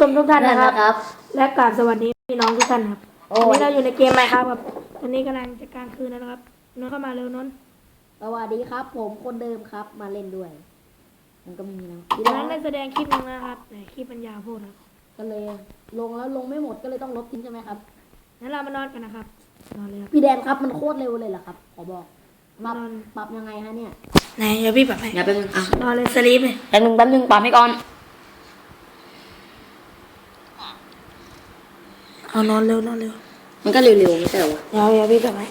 ชมทุกท่านนั่นนะครับนะครับและกราบสวัสดีพี่น้องทุกท่านครับโอ้วันย นี้เราอยู่ในเกมไหมครับครับตอนนี้กำลังจะกลางคืนแล้วนะครับนนท์เข้ามาเร็วนนท์สวัสดีครับ ผมคนเดิมครับมาเล่นด้วย มันก็มีแล้วทีวันนั้นั้นนได้แสดงคลิปหนึงนะครับแต่คลิปมันยาวโพูดครับก็เลย ลงแล้วลงไม่หมดก็เลยต้องลบทิ้งใช่ไหมครับ งั้นเรามานอนกันนะครับนอนเลยครับ พี่แดนครับมันโคตรเร็วเลยเหรอครับ ขอบอกปรับนอน ปรับยังไงฮะเนี่ย ไหนเดี๋ยวพี่ปรับให้อย่าแป๊บนึงอะนอนเลยสลีปเลยแป๊บนึงแป๊บนึงปาให้ก่อน เอานอนเร็วนอนเร็วมันก็เร็วๆไม่ใช่เหรอวะเดี๋ยวเดี๋ยวพี่ปรับให้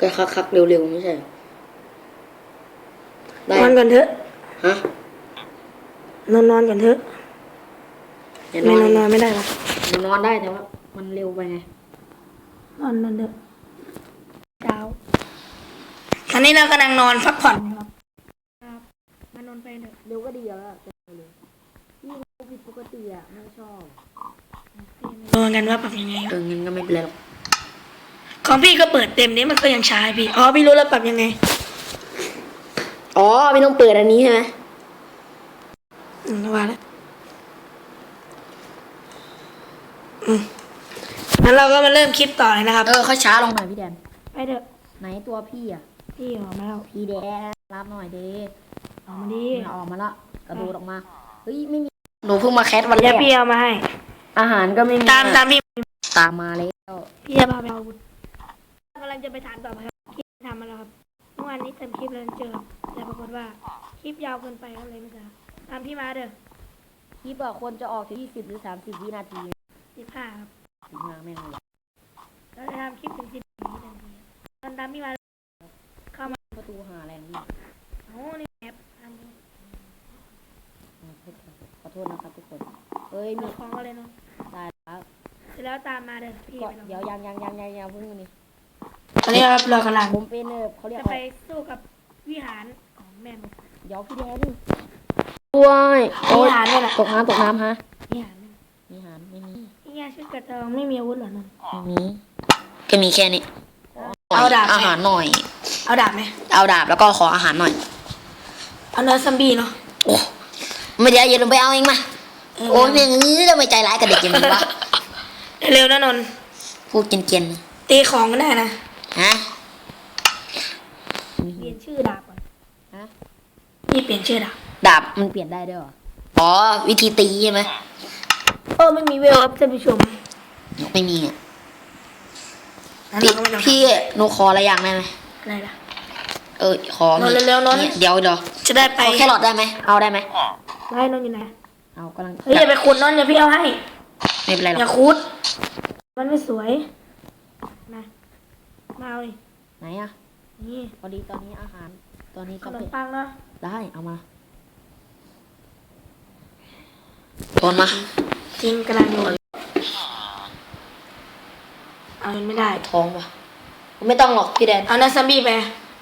ก็คักๆเร็วๆไม่ใช่เหรอได้นอนก่อนเถอะฮะนอนนอนก่อนเถอะอย่าไม่นนออนนนอนไม่ได้หรอกอย่านอนได้แต่ว่ามันเร็วไปไงนอนนอนเถอะเช้าตอนนี้เรากำลังนอนพักผ่อนนะครับครับมา นอนไปเถอะเร็วก็ดีแล้วอะแต่เร็วนี่ผิดปกติอะไม่ชอบนอนกันว่าปรับยังไงครับเอองั้นก็ไม่เป็นไรหรอกของพี่ก็เปิดเต็มนี้มันก็ยังช้าพี่ อ๋อพี่รู้แล้วปรับยังไง อ๋อไม่ต้องเปิดอันนี้ใช่ไหมอืมว่าแล้วอืมงั้นเราก็มาเริ่มคลิปต่อเลยนะครับ เออค่อยช้าลงหน่อยพี่แดน ไปเถอะไหนตัวพี่อะ พี่ออกมาแล้วพี่แดนรับหน่อยเด้ ออกมาดิมันออกมาละกระโดดออกมาเฮ้ยไม่มีหนูเพิ่งมาแคสวันแรเดี๋ยวกพี่เอามาให้ อาหารก็ไม่มีตามตามพี่ตามมาแล้วพี่จะพาไปเอาอาวุธกำลังจะไปถามต่อไปครับคลิปทำมาแล้วครับเมื่อวานนี้เต็มคลิปแล้วเจอแต่ปรากฏว่าคลิปยาวเกินไปก็เลยไม่เจอตามพี่มาเด้อคลิปอะควรจะออกที่20หรือ30วินาทีสิบห้าครับถึงมาแม่งเลยเราจะทำคลิปเป็นสิบวินาทีครับตอนตามพี่มาเข้ามาประตูหาแรงนี่โอ้นี่แอบทำ ขอ โทษนะครับทุกคนเฮ้ยมีมีของอะไรเนาะได้แล้วเสร็จแล้วตามมาเด้อพี่ก็ไปลองเดี๋ยวยังยังยังยังยังเพิ่งนี่ตอนนี้ครับเรากำลังผมเป็นเออเขาเรียกจะอะไปไรสู้กับวิหารของแม่มดเดี๋ยวพี่แดนด้วยโอ๊วิยหารนี่แหละตกน้ำตกน้ำฮะวิหารนี่มีอาหารไม่มีนี่ไงชุดกระเทองไม่มีอาวุธเหรอนั่นไม่มีก็มีแค่นี้เอาดาบอาหารหน่อย เอาดาบไหมเอาดาบแล้วก็ขออาหารหน่อยเอาเนื้อซัมบี้เนาะโอ้ ไม่ได้อย่าลงไปเอาเองมาเออโอ้ยแม่งเอ้ยทำไมใจร้ายกับเด็กอย่างนี้วะ เร็วๆนะนนท์พูดเกรียนตีของก็ได้นะๆฮะ เปลี่ยนชื่อดาบก่อนฮะพี่เปลี่ยนชื่อดาบดาบมันเปลี่ยนได้ด้วยเหรอ อ๋อ วิธีตีใช่ไหมเออไม่มีเวลครับท่านผู้ชมไม่มีอะงั้นพี่เราก็ไม่ต้องพี่หนูขออะไรอย่างได้ไหมอะไรล่ะ เออขอมีนอนเร็วๆนอน เดี๋ยวเดี๋ยวจะได้ไปขอแครอทได้ไหมเอาได้ไหม ได้นนท์อยู่ไหนเอากำลังเฮ้ยอย่าไปขุดนนท์อย่าพี่เอาให้ ไม่เป็นไรหรอย่าอกขุด มันไม่สวยมามาเอาเลยไหนอะนี่พอดีตอนนี้อาหารตอนนี้ขก็นเป็มนปังเนาะได้เอามาโอนมาจริงกำลังอยู่เอามันไม่ได้ ท้องปะไม่ต้องหรอกพี่แดนเอาเนื้อซัมบี้ไป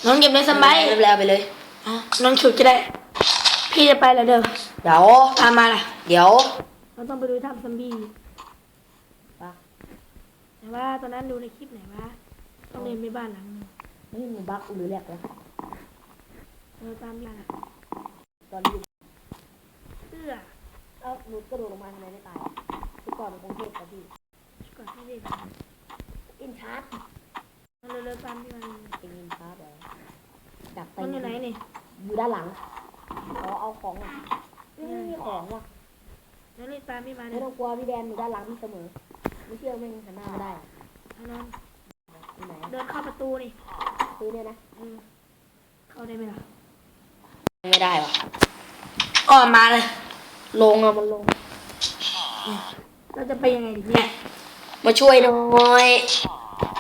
นนท์เก็บเนื้อซัมบี้ไม่เป็นไรเอาไปเลย อะนนท์ฉุดก็ได้ พี่จะไปแล้วเด้อเดี๋ยวตามมาล่ะ เดี๋ยว เราต้องไปดูถ้ำซัมบี้ปะ แต่ว่าตอนนั้นดูในคลิปไหนว่าต้องเรียนไปบ้านหลังหนึงนี่มันบั๊กหรือแหลกแล้วเราตามล่าตอนนี้เสื้อเอ้าหนูกระโดดลงมาทำไมไม่ตายทุกก่อนเป็นกรุงเทพกับพี่ก่อนที่เด็กอินชาร์ดมันเร็วๆตามที่มันเป็นอินชาร์ดเหรอดักไปมันอยู่ไหนนี่อยู่ด้านหลัง ขอเอาของอะไม่มีของว่ะนั่นนี่ตามพี่มาไม่เนี่ยต้องกลัวพี่แดนอยู่ด้านหลังพี่เสมอไม่เชื่อแม่งหันหน้าไม่ได้เอานอนอยู่ไหนเดินเข้าประตูนี่ซื้อเนี่ยนะอืมเข้าได้ไหมล่ะไม่ได้วะออกมาเลย ลงอะมันลง เราจะไปยังไงดีเนี่ยมาช่วยหน่อย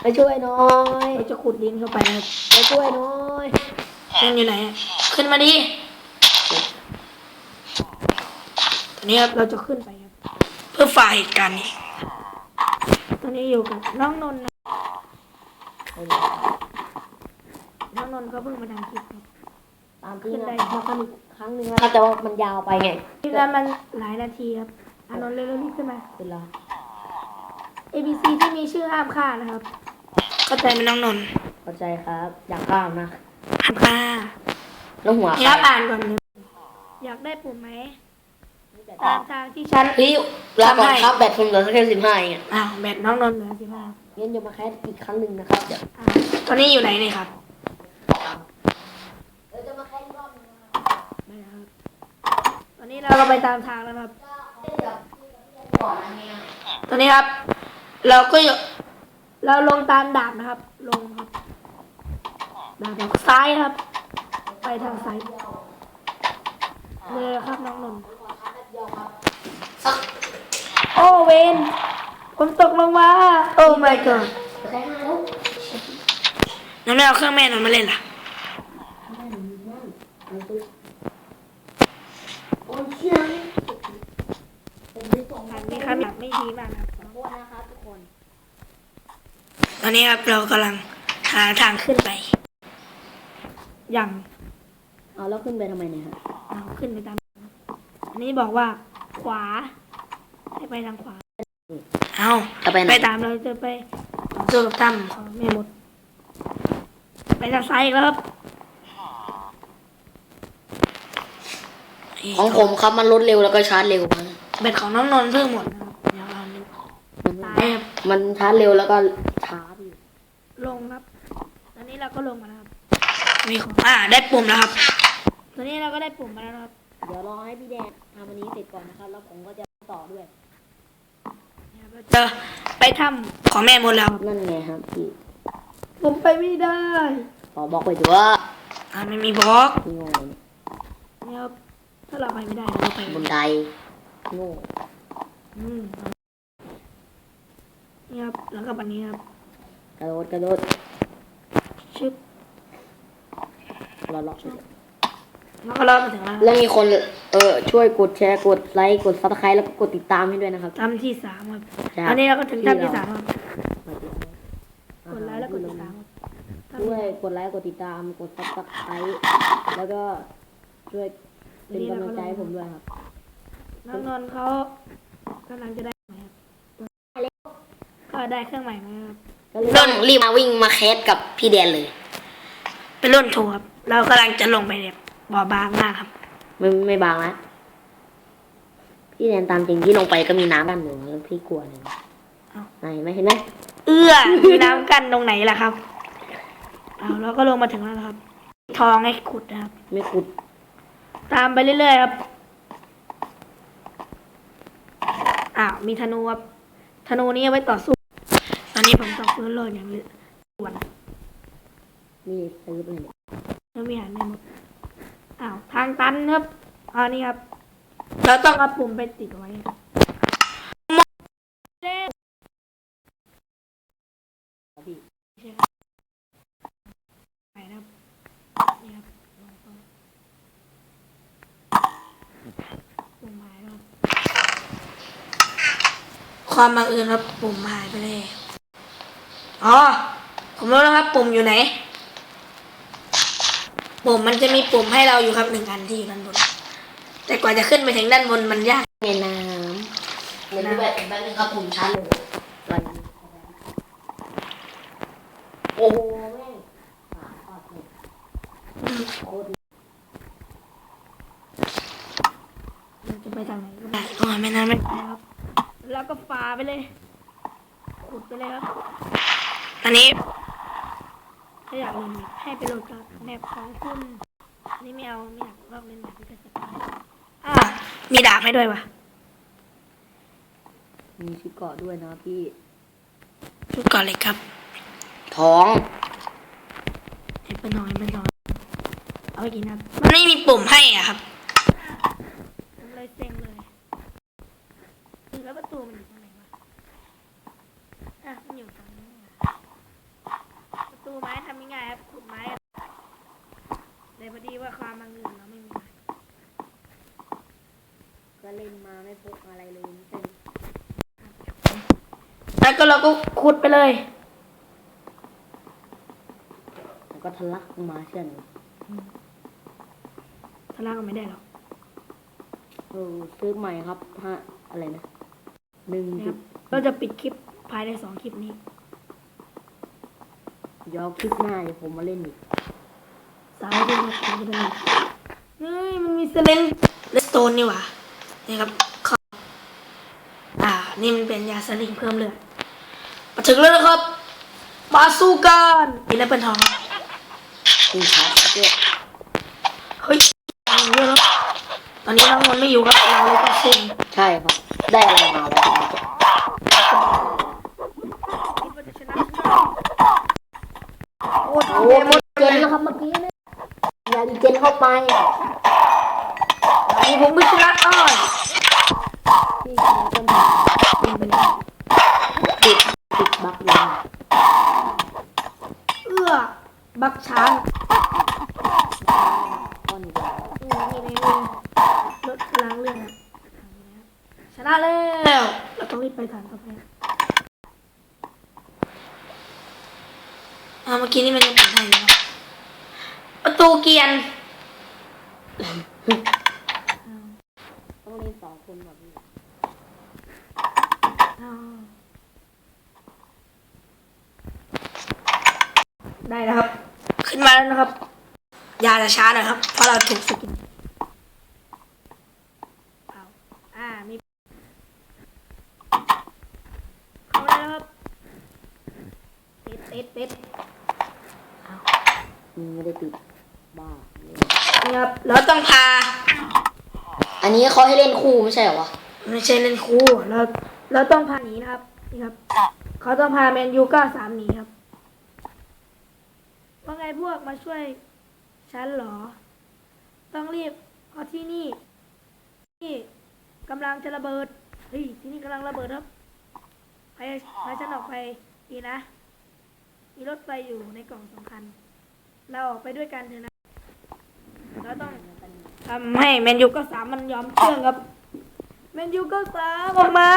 ไปช่วยหน้อยเราจะขุดดินเข้าไปนะครับไปช่วยหน้อย มันอยู่ไหนอะขึ้นมาดิ ตอนนี้ครับเราจะขึ้นไปครับเพื่อฝ่ายเหตุการณ์นี้ ตอนนี้อยู่กับน้องนนท์นะน้องนนท์ก็เพิ่งมาทำคลิปครับ ตามจริงขึ้นได้อะมาทำอีกครั้งหนึ่งแล้วแต่ว่ามันยาวไปไงคลิปนั้นมันหลายนาทีครับอานนท์เร็วๆรีบขึ้นมา เป็นไร A B C ที่มีชื่อห้ามฆ่านะครับ เข้าใจไหมน้องนนท์เข้าใจครับ อยากข้ามนะหันมาแล้วหัวนี่ครับอ่านก่อนเลยอยากได้ปุ่มไหม ตามทางที่ฉันเฮ้ยลาก่อนครับแบตผมเหลือแค่สิบห้าเองอะอ้าวแบตน้องนนท์เหลือสิบห้างั้นจะมาแคสอีกครั้งหนึ่งนะครับอ่าตอนนี้อยู่ไหนเนี่ยครับเดี๋ยวจะมาแคสอีกรอบนึงไม่ครับตอนนี้เราก็ไปตามทางแล้วครับ ตอนนี้ครับ เราก็อยู่เราลงตามดาบนะครับ ลงครับดาบทางซ้ายครับ ไปทางซ้ายเลยครับน้องนนท์ โอ้เวนฝนตกลงมา โอ้ my god แคสมาแล้วน้องไม่เอาเครื่องแม่นนท์มาเล่นล่ะไม่หนูนั่นเอาไปโอ้ยเชี่ยเป็นที่สองอันนี้ครับแบบไม่ดีมากครับขอโทษนะครับทุกคนตอนนี้ครับเรากำลังหาทางขึ้นไปอย่างเอาแล้วขึ้นไปทำไมเนี่ยครับเราขึ้นไปตามอั นนี้บอกว่า ขวาให้ไปทางขวา เอาจะไปไหนไปตามเราจะไปต่อสู้กับถ้ำของแม่มด ไปทางซ้ายอีกแล้วครับของผมครับมันลดเร็วแล้วก็ชาร์จเร็วมันเบ็ดของน้องนนท์เพิ่งหมดนะครับเดี๋ยวเราเนี่ยตายครับมันชาร์จเร็วแล้วก็ช้าพี่ลงครับ ตอนนี้เราก็ลงมาแล้วครับ มีของอ่าได้ปุ่มแล้วครับ ตอนนี้เราก็ได้ปุ่มมาแล้วนะครับ เดี๋ยวรอให้พี่แดงทำวันนี้เสร็จก่อนนะครับ แล้วผมก็จะต่อด้วยเราจะไปถ้ำของแม่มดแล้วครับนั่นไงครับพี่ ผมไปไม่ได้ขอบอกไปถือว่าอ่าไม่มีบล็อกพี่โง่เนี่ยเนี่ยครับถ้าเราไปไม่ได้เราไปบนไดโง่อืมเนี่ยครับแล้วก็บันนี้ครับกระโดดกระโดดชึบรอรอ แล้วก็รอดมาถึงแล้วแล้วมีคนเออช่วยกดแชร์กดไลค์กดซับสไครต์แล้วก็กดติดตามให้ด้วยนะครับ ถ้ำที่สามครับใช่อันนี้เราก็ถึงถ้ำที่สามครับที่กดไลค์แล้วกดติดตามครับถ้ำช่ที่วยกดไลค์กดติดตามกดซับสไครต์แล้วก็ช่วยเป็นกำลังใจให้ผมด้วยครับน้องนนท์เขากำลังจะได้ไหมครับก็ได้เครื่องใหม่มาครับก็เลยต้นรีบมาวิ่งมาแคสกับพี่แดนเลย เป็นรุ่นทูครับเรากำลังจะลงไปเนี่ย บ่อบางมากครับ ไม่ไม่บางนะพี่แดนตามจริงที่ลงไปก็มีน้ำด้านหนึ่งแล้วพี่กลัวเลยเอ้าไหนไม่เห็นไหมเอื้อมีน้ำกันตรงไหนล่ะครับเอาเราก็ลงมาถึงแล้วนะครับ ทองให้ขุดนะครับ ไม่ขุด ตามไปเรื่อยๆครับอ้าวมีธนูครับธนูนี้เอาไว้ต่อสู้ตอนนี้ผมต้องฟื้นโลดอย่างนี้ส่วนมีซื้อไปเนี่ยแล้วมีหายไม่หมด อ้าวทางตันครับอันนี้ครับเราต้องเอาปุ่มไปติดไว้ครับเร็วพี่ใช่ครับไปครับนี่ครับลงต้นปุ่มหายแล้วครับความบังเอิญครับปุ่มหายไปเลยอ๋อผมรู้แล้วครับปุ่มอยู่ไหน ปุ่มมันจะมีปุ่มให้เราอยู่ครับหนึ่งอันที่อยู่ด้านบน แต่กว่าจะขึ้นไปถึงด้านบนมันยากในน้ำในรูปแบบเป็นแบบนึงครับผมชาร์จเลยอะไรนโอ้โหแม่งขาขาดเลยโคตราจะไปทางไหนก็ได้อ๋อไม่นานไม่นานครับ แล้วก็ฝ่าไปเลย ขุดไปเลยครับ อันนี้ ถ้าอยากเล่นแบบให้ไปโหลดกับแมปของคุณอันนี้ไม่เอาไม่อยากลอกเล่นแบบที่กระสับอ่ามีดาบให้ด้วยวะมีชุดเกาะด้วยนะพี่ชุดก่อนเลยครับ ท้องเห็นเป็นน้อยเป็นน้อยเอาไปกินครับมันไม่มีปุ่มให้อะครับผมเลยเซ็งเลยแล้วประตูมันอยู่ตรงไหนวะอะมันอยู่ตรงนี้นี่หว่าประตูไม้ทำยังไงครับขุดไม้อะแต่พ อดีว่าความบังเอิญเราไม่มีไม้ก็เล่นมาไม่พกอะไรเลยเต็มแล้วก็เราก็ขุดไปเลยแล้วก็ทะลักมาเช่นทะลากก็ไม่ได้หรอกเออซื้อใหม่ครับฮะอะไรนะหนึ่งนะคจุรับดเราจะปิดคลิปภายในสองคลิปนี้ดเดี๋ยวคลิปหน้าเดี๋ยวผมมาเล่นอีกสายดูมาทำกันเลยเฮ้ยมันมีเซเลนเลสโตนนี่หว่านี่ครับขออ่า นี่มันเป็นยาสลิงเพิ่มเลือดมาถึงแล้วนะครับ มาสู้กันนี่แล้วเป็นทองครับคุณชาร์จเพื่อเฮ้ยเอาเยอะครับตอนนี้น้องมันไม่อยู่ครับเราเลยต้องสู้ใช่ครับ ได้อะไรมาแล้วครับ โอ้ โอ้หมดเจนแล้วครับเมื่อกี้เนี่ยอย่าดีเจนเข้าไป ยผมไม่ชนะอ้อย ที่ชนะต้นทางยิงไปเลยติดติดบั๊กเลย เอื้อ บักช้าง ก้อนเดียว นี่นี่นี่นี่ลดพลังเรื่องอะ ชนะแล้ว เราต้องรีบไปฐานต่อไปอ่าเมื่อกี้นี่มันยังเป็นไทยอยู่เนอะประตูเกียนต้องเล่นสองคนแบบนี้อ้าวได้แล้วครับ ขึ้นมาแล้วนะครับอยาจะช้าหน่อยครับ เพราะเราถูกสกินเอาอ่า มีเข้าแล้วครับ ติดติดติดอืมไม่ได้ติดบ้านี่ครับเราต้องพา อันนี้เขาให้เล่นคู่ไม่ใช่เหรอวะไม่ใช่เล่นคู่เราเราต้องพาหนีนะครับนี่ครับเขาต้องพาแมนยูก้าสามหนีครับว่าไงพวกมาช่วยฉันเหรอ ต้องรีบเพราะที่นี่นี่กำลังจะระเบิดเฮ้ยที่นี่กำลังระเบิดครับพาพาฉันออกไปดีนะ มีรถไฟอยู่ในกล่องสำคัญ เราออกไปด้วยกันเถอะนะเราต้องทำให้แมนยูก็สามมันยอมเชื่องครับแมนยูก็สามออกมา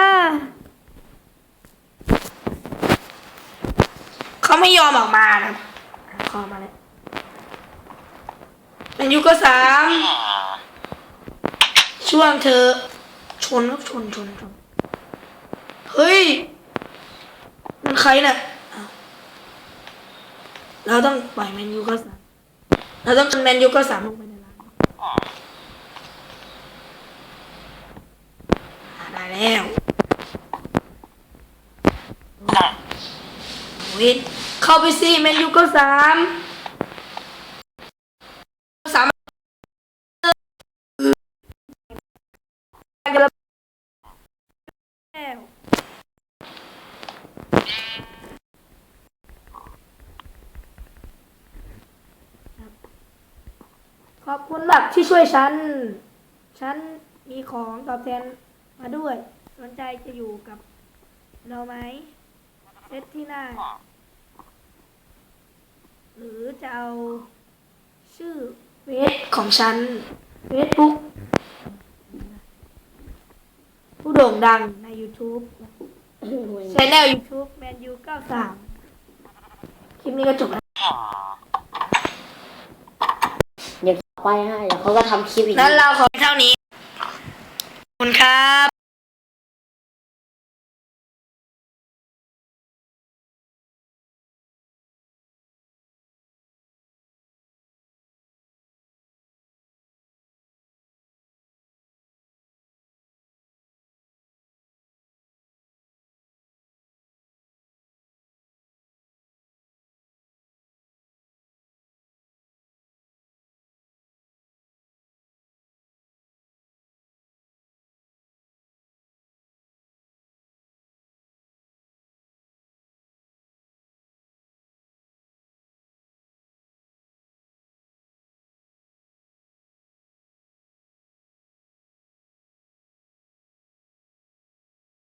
เขาไม่ยอมออกมานะครับคอมาแล้วแมนยูก็สามช่วงเธอ ชนครับชนชนชนเฮ้ย มันใครน่ะอ้าว เราต้องปล่อยแมนยูก็สามเราต้องกันแมนยูก็สามลงไปในร้านอ่าได้แล้ววิทย์เข้าไปสิแมนยูก็สามสามแล้วขอบ คุณหลักที่ช่วยฉัน ฉันมีของตอบแทนมาด้วย สนใจจะอยู่กับเราไหมเซตที่หน้า หรือจะเอาชื่อเฟซของฉันเฟซบุ๊กผู้โด่งดังใน YouTube ช anel YouTube แมนยู93คลิปนี้ก็จบแล้ว ไปให้เดี๋ยวเขาก็ทำคลิปอีก นั้นเราขอเท่านี้ ขอบคุณครับ